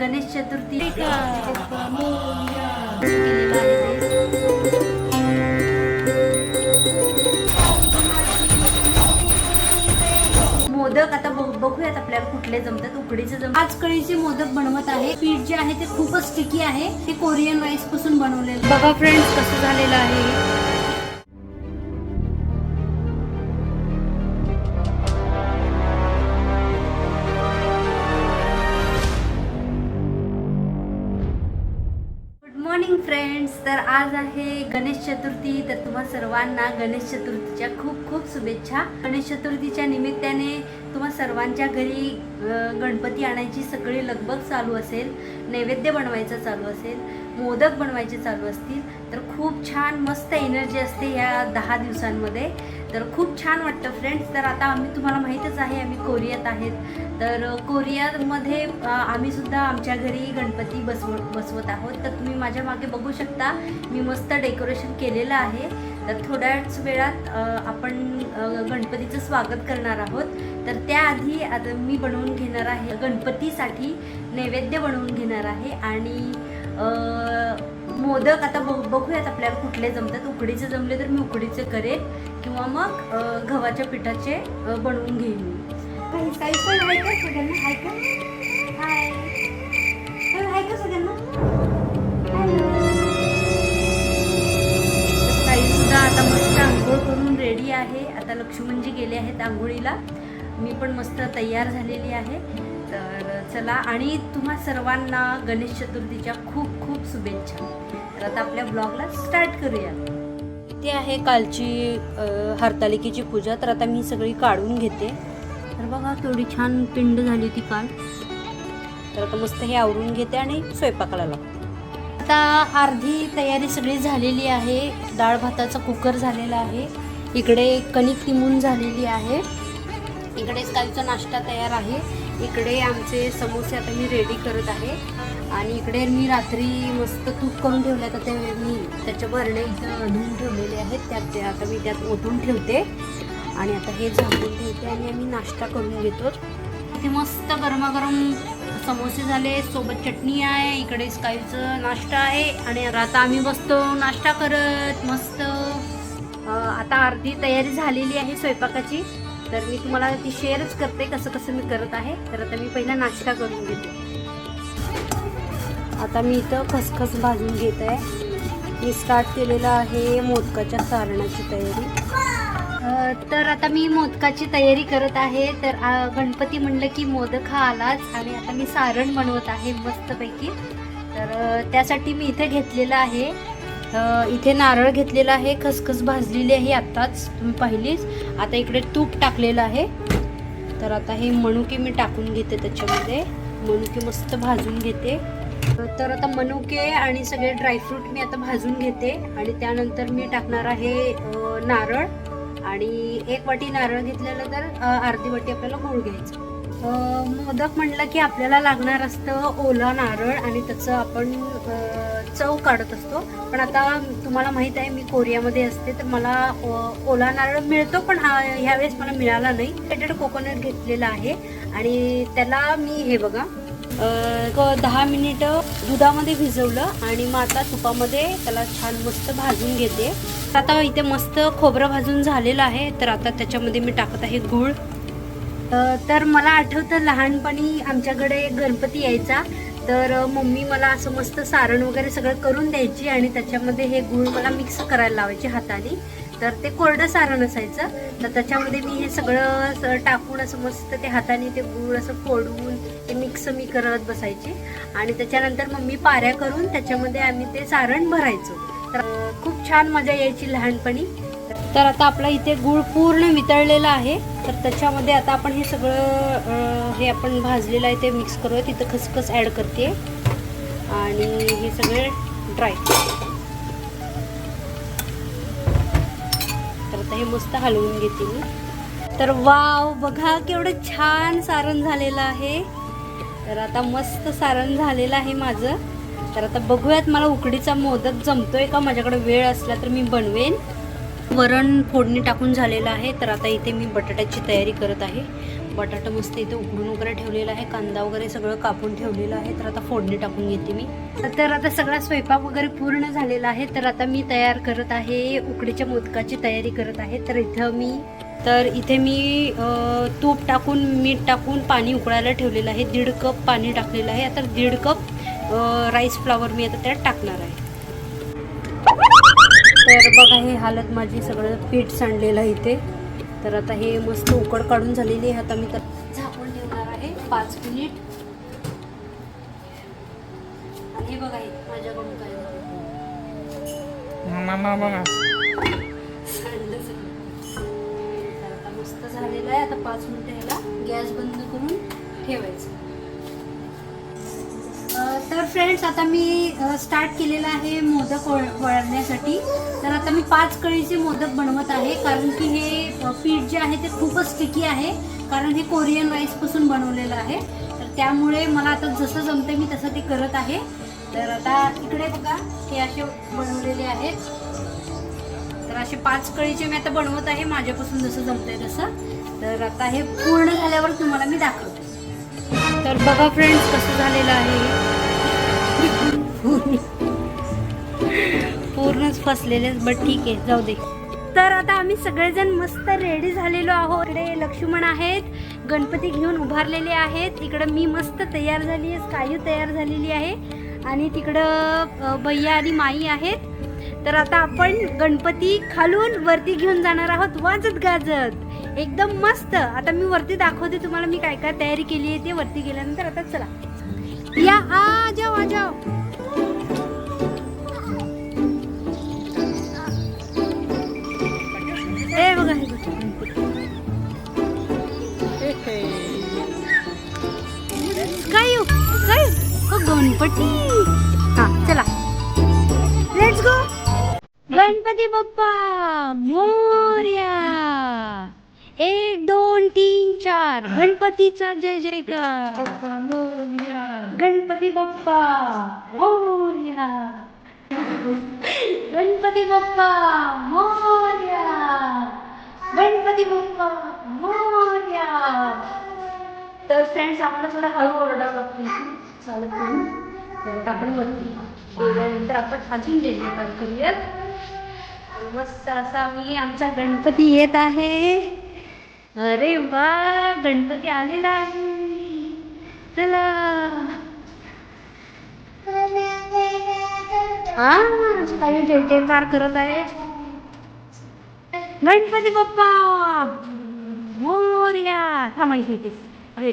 गणेश चतुर्थी. मोदक आता बघ- बघूयात आपल्याला कुठले जमतात उकडीचे जम आज कळीचे मोदक बनवत आहे. पीठ जे आहे ते खूपच स्टिकी आहे. ते कोरियन राईसपासून बनवलेलं बघा फ्रेंड्स कसं झालेलं आहे. आज आहे गणेश चतुर्थी. तर तुम्हा सर्वांना गणेश चतुर्थीच्या खूप खूप शुभेच्छा. गणेश चतुर्थीच्या निमित्ताने तुम्हा सर्वांच्या घरी गणपती आणायची सगळी लगबग चालू असेल नैवेद्य बनवायचं चालू असेल मोदक बनवायचे चालू असतील तर खूप छान मस्त एनर्जी असते या दहा दिवसांमध्ये. तर खूप छान वाटतं फ्रेंड्स. तर आता आम्ही तुम्हाला माहीतच आहे आम्ही कोरियात आहेत. तर कोरियामध्ये आम्हीसुद्धा आम्ही सुद्धा आमच्या घरी गणपती बसव बसवत आहोत. तर तुम्ही माझ्या मागे बघू शकता मी मस्त डेकोरेशन केलेलं आहे. तर थोड्याच वेळात आपण गणपतीचं स्वागत करणार आहोत. तर त्याआधी आता मी बनवून घेणार आहे गणपतीसाठी नैवेद्य बनवून घेणार आहे आणि मोदक आता बघ बघूयात आपल्याला कुठले जमतात. उकडीचे जमले तर मी उकडीचे करेन किंवा मग गव्हाच्या पिठाचे बनवून घेईन मी. काही पण आहे का सगळ्यांना? आहे का? हाय. तर आहे का सगळ्यांना? आहे. आता लक्ष्मणजी गेले आहेत आंघोळीला. मी पण मस्त तयार झालेली आहे. तर चला आणि तुम्हा सर्वांना गणेश चतुर्थीच्या खूप खूप शुभेच्छा. तर आता आपल्या ब्लॉगला स्टार्ट करूया. ते आहे कालची हरतालिकेची पूजा. तर आता मी सगळी काढून घेते. तर बघा थोडी छान पिंड झाली होती काल. तर आता मस्त हे आवरून घेते आणि स्वयंपाकाला लागते. आता अर्धी तयारी सगळी झालेली आहे. डाळ भाताचा कुकर झालेला आहे. इकडे कणिक तिमून झालेली आहे. इकडे कालचा नाश्ता तयार आहे. इकडे आमचे समोसे आता मी रेडी करत आहे. आणि इकडे मी रात्री मस्त तूप करून ठेवले तर ते मी त्याच्या भरणे इथं ठेवलेले आहेत. त्यात ते आता मी त्यात ओतून ठेवते. आणि आता हे झाकून ठेवते आणि आम्ही नाश्ता करून घेतो. इथे मस्त गरमागरम समोसे झाले. सोबत चटणी आहे. इकडे स्काईचं नाश्ता आहे. आणि आता आम्ही बसतो नाश्ता करत. मस्त. आता अर्धी तयारी झालेली आहे स्वयंपाकाची. तर मी तुम्हाला ती शेअरच करते कसं कसं मी करत आहे. तर आता मी पहिला नाश्ता करून घेते. आता मी इथं खसखस भाजून घेत आहे. मी स्टार्ट केलेलं आहे मोदकाच्या सारणाची तयारी. तर आता मी मोदकाची तयारी करत आहे. तर गणपती म्हणलं की मोदक हा आलाच आणि आता मी सारण बनवत आहे मस्तपैकी. तर त्यासाठी मी इथं घेतलेलं आहे इथे नारळ घेतलेला आहे खसखस भाजलेली आहे आत्ताच तुम्ही पाहिलीच. आता इकडे तूप टाकलेलं आहे. तर आता हे मणुके मी टाकून घेते त्याच्यामध्ये. मणुके मस्त भाजून घेते. तर आता मनुके आणि सगळे ड्रायफ्रूट मी आता भाजून घेते. आणि त्यानंतर मी टाकणार आहे नारळ. आणि एक वाटी नारळ घेतलेलं तर अर्धी वाटी आपल्याला गूळ घ्यायचं. मोदक म्हटलं की आपल्याला लागणार असतं ओला नारळ आणि त्याचं आपण चव काढत असतो. पण आता तुम्हाला माहीत आहे मी कोरियामध्ये असते तर मला ओला नारळ मिळतो पण हा ह्यावेळेस मला मिळाला नाही. पेटेड कोकोनट घेतलेला आहे. आणि त्याला मी हे बघा दहा मिनिटं दुधामध्ये भिजवलं आणि मग आता तुपामध्ये त्याला छान मस्त भाजून घेते. आता इथे मस्त खोबरं भाजून झालेलं आहे तर आता त्याच्यामध्ये मी टाकत आहे गूळ. तर मला आठवतं लहानपणी आमच्याकडे गणपती यायचा. तर मम्मी मला असं मस्त सारण वगैरे सगळं करून द्यायची आणि त्याच्यामध्ये हे गूळ मला मिक्स करायला लावायचे हाताने. तर ते कोरडं सारण असायचं. तर त्याच्यामध्ये मी हे सगळं टाकून असं मस्त ते हाताने ते गूळ असं फोडून ते मिक्स मी करत बसायचे. आणि त्याच्यानंतर मम्मी पाऱ्या करून त्याच्यामध्ये आम्ही ते सारण भरायचो. तर खूप छान मजा यायची लहानपणी. तर आता आपला इथे गूळ पूर्ण वितळलेला आहे. तर त्याच्यामध्ये आता आपण हे सगळं हे आपण भाजलेलं आहे ते मिक्स करूया. तिथं खसखस ॲड करते. आणि हे सगळे ड्राय तर आता हे मस्त हलवून घेते मी. तर वाव बघा केवढं छान सारण झालेलं आहे. तर आता मस्त सारण झालेलं आहे माझं. तर आता बघूयात मला उकडीचा मोदक जमतोय का? माझ्याकडे वेळ असला तर मी बनवेन. वरण फोडणी टाकून झालेलं आहे. तर आता इथे मी बटाट्याची तयारी करत आहे. बटाटा मस्त इथे उकडून वगैरे ठेवलेला आहे. कांदा वगैरे सगळं कापून ठेवलेलं आहे. तर आता फोडणी टाकून घेते मी. तर आता सगळा स्वयंपाक वगैरे पूर्ण झालेला आहे. तर आता मी तयार करत आहे. उकडीच्या मोदकाची तयारी करत आहे. तर इथं मी तर इथे मी तूप टाकून मीठ टाकून पाणी उकळायला ठेवलेलं आहे. दीड कप पाणी टाकलेलं आहे. आता दीड कप राईस फ्लावर मी आता त्यात टाकणार आहे. तर बघा हे हालत माझी सगळं पीठ सांडलेलं आहे इथे. तर आता हे मस्त उकड काढून झालेली आहे. आता मी तर झाकून ठेवणार आहे पाच मिनिट. आणि हे बघा हे माझ्याकडून काय झालेलं आहे. आता पाच मिनिटं ह्याला गॅस बंद करून ठेवायचं. तर फ्रेंड्स आता मी स्टार्ट केलेला आहे मोदक वळ- वळण्यासाठी तर आता मी पाच कळीचे मोदक बनवत आहे कारण की हे पीठ जे आहे ते खूपच स्टिकी आहे कारण हे कोरियन राईसपासून बनवलेलं आहे. तर त्यामुळे मला आता जसं जमते मी तसं ते करत आहे. तर आता इकडे बघा हे असे बनवलेले आहेत. तर असे पाच कळीचे मी आता बनवत आहे माझ्यापासून जसं जमतंय तसं. तर आता हे पूर्ण झाल्यावर तुम्हाला मी दाखवते. तर बघा फ्रेंड्स कसं झालेलं आहे. पूर्णच फसलेले बट ठीक आहे जाऊ दे. तर आता आम्ही सगळेजण मस्त रेडी झालेलो आहोत. इकडे लक्ष्मण आहेत गणपती घेऊन उभारलेले आहेत. इकडं मी मस्त तयार झाली आहे स्कायू तयार झालेली आहे. आणि तिकडं भैया आणि माई आहेत. तर आता आपण गणपती खालून वरती घेऊन जाणार आहोत वाजत गाजत. एकदम मस्त. आता मी वरती दाखवते तुम्हाला मी काय काय तयारी केली आहे ते वरती गेल्यानंतर आता चला. या आ जाओ आ जाओ. ए बघा हे काय हो? काय हो? गणपती. हा चला. Let's go Ganpati Bappa Morya. एक दोन तीन. चार गणपतीचा जय जयकार गणपती बाप्पा. मोर्या. गणपती बाप्पा. मोर्या. गणपती बाप्पा. मोर्या. तर फ्रेंड्स आपण थोडा हळू ओरडा चालत नाही. आपण वरती गेल्यानंतर आपण अजून जयजयकार करूयात. मस्त असा मी आमचा गणपती येत आहे. अरे वा गणपती आलेला आहे चला. हा काही जयजयकार करत आहे. गणपती बाप्पा. मोर्या थांबायची अरे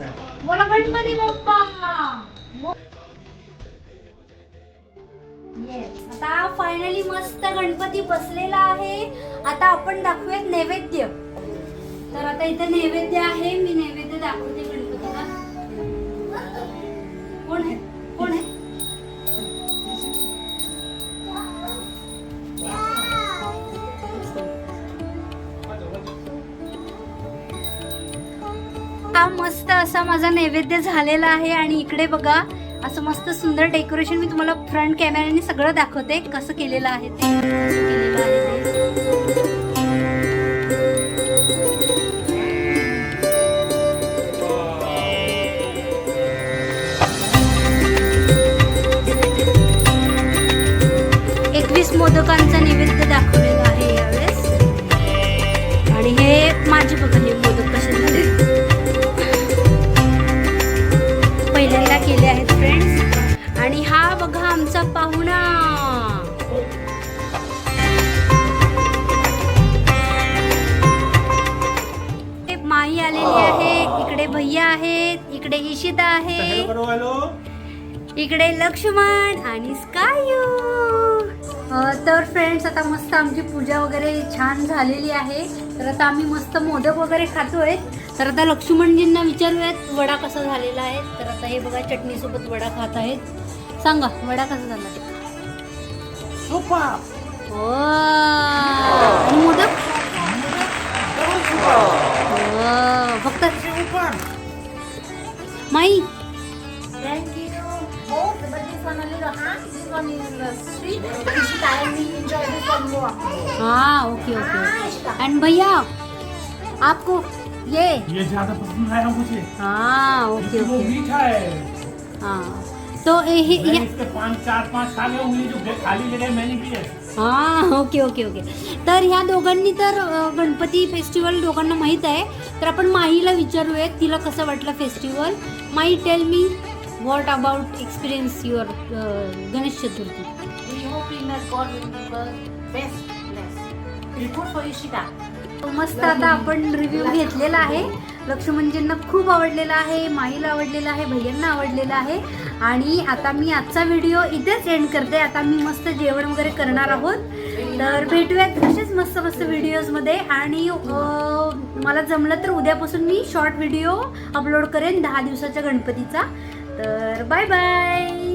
है बोला गणपती बाप्पा फायनली मस्त गणपती बसलेला आहे. आता आपण दाखवूयात नैवेद्य. तर आता इथं नैवेद्य आहे. मी नैवेद्य दाखवते गणपतीला. कोण आहे? कोण आहे? हा मस्त असा माझा नैवेद्य झालेला आहे. आणि इकडे बघा असं मस्त सुंदर डेकोरेशन मी तुम्हाला फ्रंट कॅमेऱ्याने सगळं दाखवते कसं केलेलं आहे ते. इकडे भैया आहेत इकडे इशिता आहे. इकडे लक्ष्मण आणि स्कायू. तर फ्रेंड्स आता मस्त आमची पूजा वगैरे छान झालेली आहे. तर आता आम्ही मस्त मोदक वगैरे खातोय. तर आता लक्ष्मणजींना विचारूयात वडा कसा झालेला आहे. तर आता हे बघा चटणीसोबत वडा खात आहेत. सांगा वडा कसा झाला? सुपर हो. And enjoy this. हाँ ओके ओके। एंड भैया आपको ये? ये ज़्यादा पसंद आया मुझे। हाँ ओके वो ओके मीठा है। हाँ तो ये ये- मैंने इसके पाँच चार पाँच साल हुए जो खाली जगह मैंने की है। हाँ ओके ओके ओके तर ह्या दोघांनी तर अ, गणपती फेस्टिवल दोघांना माहीत आहे. तर आपण माईला विचारूयात तिला कसं वाटलं festival my tell me what about experience your Ganesh Chaturthi We hoping that God will give us best bless. Good for Ishita. मस्त आता आपण रिव्ह्यू घेतलेला आहे. लक्ष्मणजींना खूप आवडलेला आहे माईला आवडलेला आहे भैयांना आवडलेला आहे. आणि आता मी आजचा व्हिडिओ इथेच एंड करते. आता मी मस्त जेवण वगैरे करणार आहोत. तर भेटूयात असेच मस्त मस्त व्हिडिओजमध्ये आणि मला जमलं तर उद्यापासून मी शॉर्ट व्हिडिओ अपलोड करेन दहा दिवसाच्या गणपतीचा. तर बाय बाय